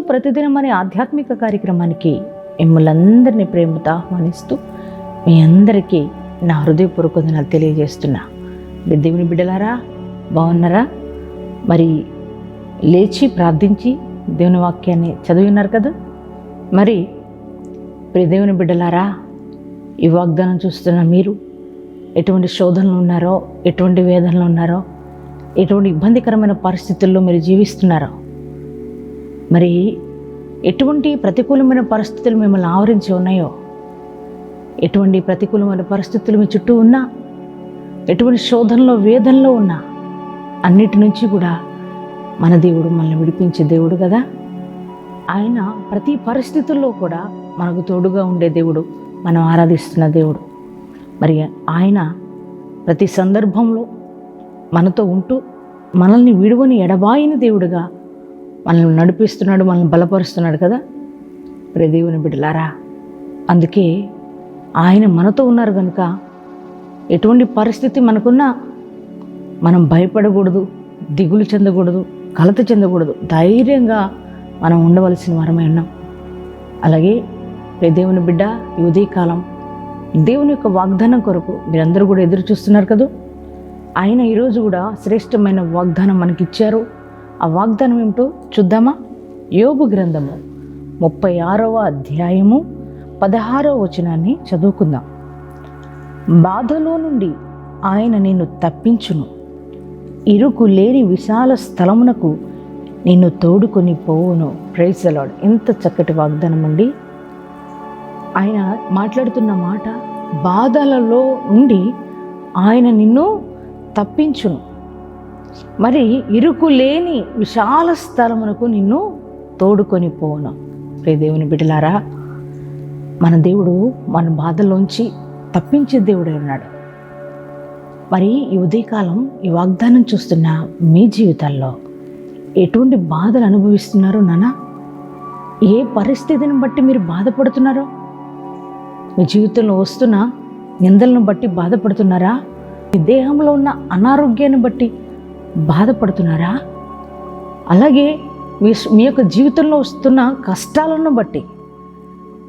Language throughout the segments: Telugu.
ప్రతిదినం అనే ఆధ్యాత్మిక కార్యక్రమానికి మిమ్మల్ందరినీ ప్రేమతో ఆహ్వానిస్తూ మీ అందరికీ నా హృదయపూర్వక వందనాలు తెలియజేస్తున్నా. దేవుని బిడ్డలారా బాగున్నారా? మరి లేచి ప్రార్థించి దేవుని వాక్యాన్ని చదివినారు కదా? మరి ప్రియ దేవుని బిడ్డలారా ఈ వాగ్దానం చూస్తున్న మీరు ఎటువంటి శోధనలు ఉన్నారో ఎటువంటి వేదనలు ఉన్నారో ఎటువంటి ఇబ్బందికరమైన పరిస్థితుల్లో మీరు జీవిస్తున్నారో మరి ఎటువంటి ప్రతికూలమైన పరిస్థితులు మిమ్మల్ని ఆవరించి ఉన్నాయో? ఎటువంటి ప్రతికూలమైన పరిస్థితులు మీ చుట్టూ ఉన్నా? ఎటువంటి శోధనలో వేదనలో ఉన్నా? అన్నిటి నుంచి కూడా మన దేవుడు మనల్ని విడిపించే దేవుడు కదా? ఆయన ప్రతి పరిస్థితుల్లో కూడా మనకు తోడుగా ఉండే దేవుడు మనం ఆరాధిస్తున్న దేవుడు. మరి ఆయన ప్రతి సందర్భంలో మనతో ఉంటూ మనల్ని విడువని ఎడబాయిన దేవుడుగా మనల్ని నడిపిస్తున్నాడు మనల్ని బలపరుస్తున్నాడు కదా. ప్రియ దేవుని బిడ్డలారా అందుకే ఆయన మనతో ఉన్నారు కనుక ఎటువంటి పరిస్థితి మనకున్నా మనం భయపడకూడదు దిగులు చెందకూడదు కలత చెందకూడదు. ధైర్యంగా మనం ఉండవలసిన వరమై ఉన్నాం. అలాగే ప్రియ దేవుని బిడ్డ ఈ ఉదయకాలం దేవుని యొక్క వాగ్దానం కొరకు మీరందరూ కూడా ఎదురు చూస్తున్నారు కదా. ఆయన ఈరోజు కూడా శ్రేష్టమైన వాగ్దానం మనకిచ్చారు. ఆ వాగ్దానం ఏమిటో చూద్దామా? యోగు గ్రంథము ముప్పై ఆరవ అధ్యాయము పదహారవ వచనాన్ని చదువుకుందాం. బాధలో నుండి ఆయన నిన్ను తప్పించును. ఇరుకు లేని విశాల స్థలమునకు నిన్ను తోడుకొని పోవును. ప్రైజ్ అలాడ్ ఎంత చక్కటి వాగ్దానం అండి. ఆయన మాట్లాడుతున్న మాట బాధలలో ఉండి ఆయన నిన్ను తప్పించును. మరి ఇరుకు లేని విశాల స్థలమునకు నిన్ను తోడుకొని పోను. ప్రియ దేవుని బిడ్డలారా మన దేవుడు మన బాధలోంచి తప్పించే దేవుడే ఉన్నాడు. మరి ఈ ఉదయకాలం ఈ వాగ్దానం చూస్తున్న మీ జీవితాల్లో ఎటువంటి బాధలు అనుభవిస్తున్నారో నాన్న ఏ పరిస్థితిని బట్టి మీరు బాధపడుతున్నారో? మీ జీవితంలో వస్తున్న నిందలను బట్టి బాధపడుతున్నారా? మీ దేహంలో ఉన్న అనారోగ్యాన్ని బట్టి బాధపడుతున్నారా? అలాగే మీ మీ యొక్క జీవితంలో వస్తున్న కష్టాలను బట్టి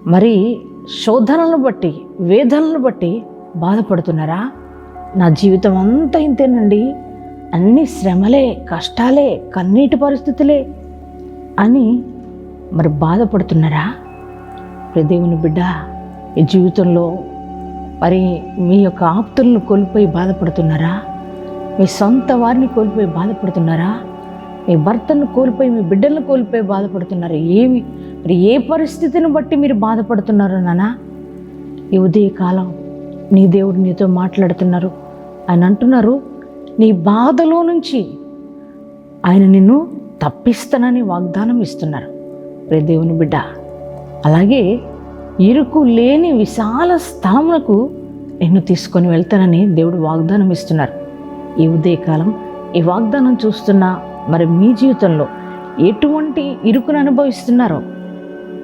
మరి శోధనలను బట్టి వేదనలను బట్టి బాధపడుతున్నారా? నా జీవితం అంతా ఇంతేనండి. అన్ని శ్రమలే కష్టాలే కన్నీటి పరిస్థితులే అని మరి బాధపడుతున్నారా? దేవుని బిడ్డ ఈ జీవితంలో మరి మీ యొక్క ఆప్తులను కోల్పోయి బాధపడుతున్నారా? మీ సొంత వారిని కోల్పోయి బాధపడుతున్నారా? మీ భర్తను కోల్పోయి మీ బిడ్డలను కోల్పోయి బాధపడుతున్నారా. ఏమి? మరి ఏ పరిస్థితిని బట్టి మీరు బాధపడుతున్నారు నానా? ఈ ఉదయకాలం నీ దేవుడు నీతో మాట్లాడుతున్నారు. ఆయన అంటున్నారు నీ బాధలో నుంచి ఆయన నిన్ను తప్పిస్తానని వాగ్దానం ఇస్తున్నారు. రే దేవుని బిడ్డ అలాగే ఇరుకు లేని విశాల స్థలమునకు నిన్ను తీసుకొని వెళ్తానని దేవుడు వాగ్దానం ఇస్తున్నారు. ఈ ఉదయకాలం ఈ వాగ్దానం చూస్తున్న మరి మీ జీవితంలో ఎటువంటి ఇరుకును అనుభవిస్తున్నారో?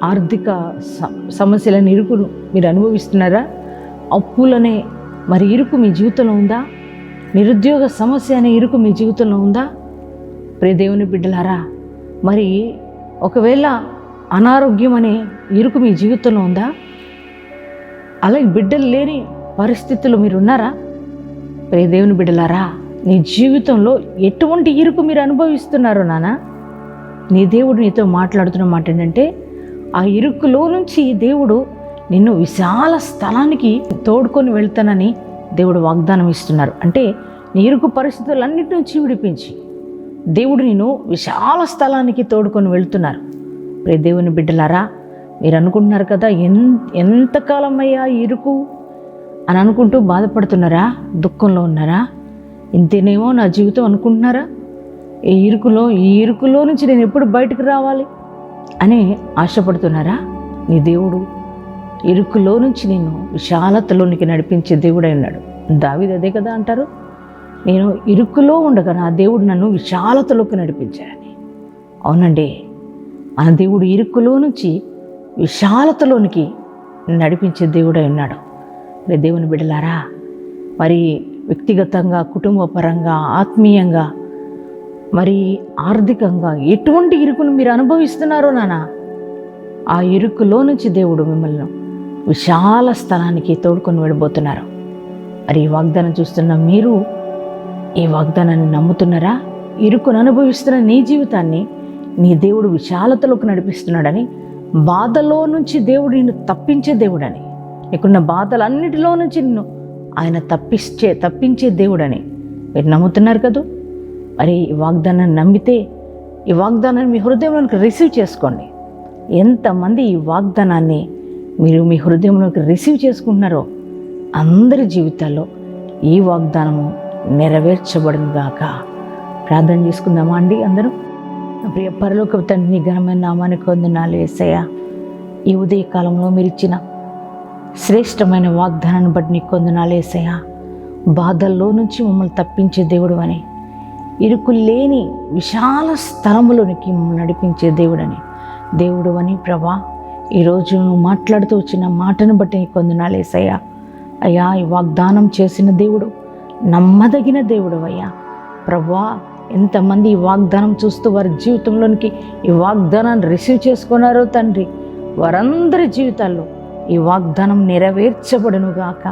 ఆర్థిక స- సమస్యలను ఇరుకును మీరు అనుభవిస్తున్నారా? అప్పులనే మరి ఇరుకు మీ జీవితంలో ఉందా? నిరుద్యోగ సమస్య అనే ఇరుకు మీ జీవితంలో ఉందా? ప్రేదేవుని బిడ్డలారా మరి ఒకవేళ అనారోగ్యం అనే ఇరుకు మీ జీవితంలో ఉందా? అలాగే బిడ్డలు లేని పరిస్థితులు మీరు ప్రే దేవుని బిడ్డలారా నీ జీవితంలో ఎటువంటి ఇరుకు మీరు అనుభవిస్తున్నారు నానా? నీ దేవుడు నీతో మాట్లాడుతున్న మాట ఏంటంటే ఆ ఇరుకులో నుంచి దేవుడు నిన్ను విశాల స్థలానికి తోడుకొని వెళ్తానని దేవుడు వాగ్దానం ఇస్తున్నారు. అంటే నీ ఇరుకు పరిస్థితులన్నిటి నుంచి విడిపించి దేవుడు నేను విశాల స్థలానికి తోడుకొని వెళ్తున్నారు. ప్రే దేవుని బిడ్డలారా మీరు అనుకుంటున్నారు కదా ఎన్ ఎంతకాలం అయ్యా ఇరుకు? అని అనుకుంటూ బాధపడుతున్నారా? దుఃఖంలో ఉన్నారా? ఇంతేనేమో నా జీవితం అనుకుంటున్నారా? ఈ ఇరుకులో ఈ ఇరుకులో నుంచి నేను ఎప్పుడు బయటకు రావాలి? అని ఆశపడుతున్నారా? నీ దేవుడు ఇరుకులో నుంచి నేను విశాలతలోనికి నడిపించే దేవుడై ఉన్నాడు. దావిది అదే కదా అంటారు? నేను ఇరుకులో ఉండగా నా దేవుడు నన్ను విశాలతలోకి నడిపించాడని అవునండి. మన దేవుడు ఇరుకులో నుంచి విశాలతలోనికి నడిపించే దేవుడై ఉన్నాడు. ప్రే దేవుని బిడ్డలారా మరి వ్యక్తిగతంగా కుటుంబపరంగా ఆత్మీయంగా మరి ఆర్థికంగా ఎటువంటి ఇరుకును మీరు అనుభవిస్తున్నారో నానా ఆ ఇరుకులో నుంచి దేవుడు మిమ్మల్ని విశాల స్థలానికి తోడుకొని వెళ్ళబోతున్నారు. మరి ఈ వాగ్దానం చూస్తున్న మీరు ఈ వాగ్దానాన్ని నమ్ముతున్నారా? ఇరుకును అనుభవిస్తున్న నీ జీవితాన్ని నీ దేవుడు విశాలతలోకి నడిపిస్తున్నాడని బాధలో నుంచి దేవుడు నిన్ను తప్పించే దేవుడని నీకున్న బాధలన్నిటిలో నుంచి నిన్ను ఆయన తప్పించే తప్పించే దేవుడని మీరు నమ్ముతున్నారు కదూ? మరి ఈ వాగ్దానాన్ని నమ్మితే ఈ వాగ్దానాన్ని మీ హృదయంలోకి రిసీవ్ చేసుకోండి. ఎంతమంది ఈ వాగ్దానాన్ని మీరు మీ హృదయంలోకి రిసీవ్ చేసుకుంటున్నారో అందరి జీవితాల్లో ఈ వాగ్దానము నెరవేర్చబడును గాక. ప్రార్థన చేసుకుందామా అండి అందరూ? ప్రియ పరలోక తండ్రి ఘనమైన నామానికి వందనాలు ఏసయ్యా. ఈ ఉదయకాలంలో మీరు ఇచ్చిన శ్రేష్టమైన వాగ్దానాన్ని బట్టి నీకు కొందనాలేసయ్యా బాధల్లో నుంచి మమ్మల్ని తప్పించే దేవుడు అని ఇరుకు లేని విశాల స్థలములోనికి మమ్మల్ని నడిపించే దేవుడని. దేవుడు అని ప్రభా ఈరోజు నువ్వు మాట్లాడుతూ వచ్చిన మాటను బట్టి నీకు కొందనాలేసయ్యా అయ్యా ఈ వాగ్దానం చేసిన దేవుడు నమ్మదగిన దేవుడు అయ్యా ప్రభా ఎంతమంది ఈ వాగ్దానం చూస్తూ వారి జీవితంలోనికి ఈ వాగ్దానాన్ని రిసీవ్ చేసుకున్నారో తండ్రి వారందరి జీవితాల్లో ఈ వాగ్దానం నెరవేర్చబడును గాక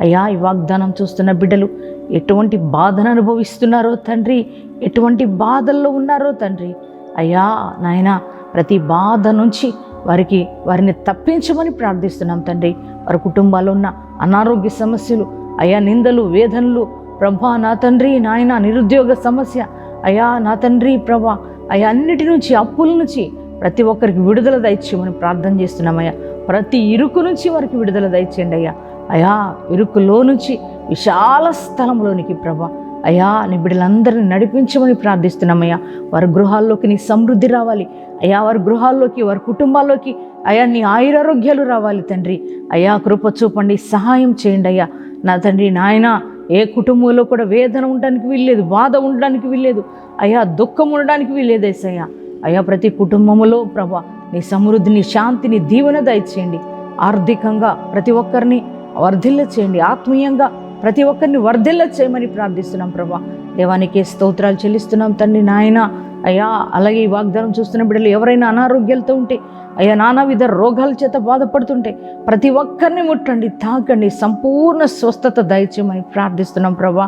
అయ్యా ఈ వాగ్దానం చూస్తున్న బిడ్డలు ఎటువంటి బాధను అనుభవిస్తున్నారో తండ్రి? ఎటువంటి బాధల్లో ఉన్నారో తండ్రి? అయ్యా నాయన ప్రతి బాధ నుంచి వారికి వారిని తప్పించమని ప్రార్థిస్తున్నాం తండ్రి. వారి కుటుంబాల్లో ఉన్న అనారోగ్య సమస్యలు అయా నిందలు వేదనలు ప్రభా నా తండ్రి నాయన నిరుద్యోగ సమస్య అయా నా తండ్రి ప్రభా అయా అన్నిటి నుంచి అప్పుల నుంచి ప్రతి ఒక్కరికి విడుదల దయచేయమని ప్రార్థన చేస్తున్నామయ్యా ప్రతి ఇరుకు నుంచి వారికి విడుదల దయచేయండి అయ్యా. అయా ఇరుకులో నుంచి విశాల స్థలంలోనికి ప్రభా. అయా నీ బిడ్డలందరినీ నడిపించమని ప్రార్థిస్తున్నామయ్యా వారి గృహాల్లోకి నీ సమృద్ధి రావాలి. అయా వారి గృహాల్లోకి వారి కుటుంబాల్లోకి అయా నీ ఆయురారోగ్యాలు రావాలి తండ్రి. అయా కృప చూపండి సహాయం చేయండి అయ్యా. నా తండ్రి నాయన ఏ కుటుంబంలో కూడా వేదన ఉండడానికి వీల్లేదు బాధ ఉండడానికి వీల్లేదు. అయా దుఃఖం ఉండడానికి వీల్లేదు అయ్యా అయా ప్రతి కుటుంబంలో ప్రభా నీ సమృద్ధిని శాంతిని దీవెన దయచేయండి. ఆర్థికంగా ప్రతి ఒక్కరిని వర్ధిల్ల చేయండి ఆత్మీయంగా ప్రతి ఒక్కరిని వర్ధిల్ల చేయమని ప్రార్థిస్తున్నాం ప్రభా. దేవానికి స్తోత్రాలు చెల్లిస్తున్నాం తండ్రి నాయన. అయ్యా అలాగే ఈ వాగ్దానం చూస్తున్న బిడ్డలు ఎవరైనా అనారోగ్యాలతో ఉంటే అయ్యా నానావిధ రోగాల చేత బాధపడుతుంటే ప్రతి ఒక్కరిని ముట్టండి తాకండి. సంపూర్ణ స్వస్థత దయచేయమని ప్రార్థిస్తున్నాం ప్రభా.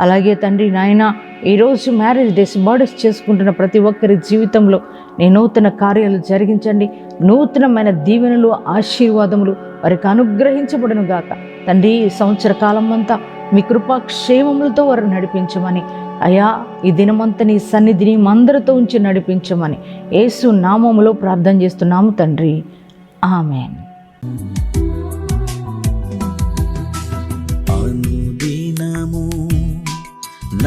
అలాగే తండ్రి నాయన ఈరోజు మ్యారేజ్ డేస్ బర్త్డేస్ చేసుకుంటున్న ప్రతి ఒక్కరి జీవితంలో నీ నూతన కార్యాలు జరిగించండి. నూతనమైన దీవెనలు ఆశీర్వాదములు వారికి అనుగ్రహించబడను గాక. తండ్రి ఈ సంవత్సర కాలం అంతా మీ కృపాక్షేమములతో వారు నడిపించమని అయా ఈ దినమంతా నీ సన్నిధిని మందరితో ఉంచి నడిపించమని యేసు నామములో ప్రార్థన చేస్తున్నాము తండ్రి. ఆమెన్.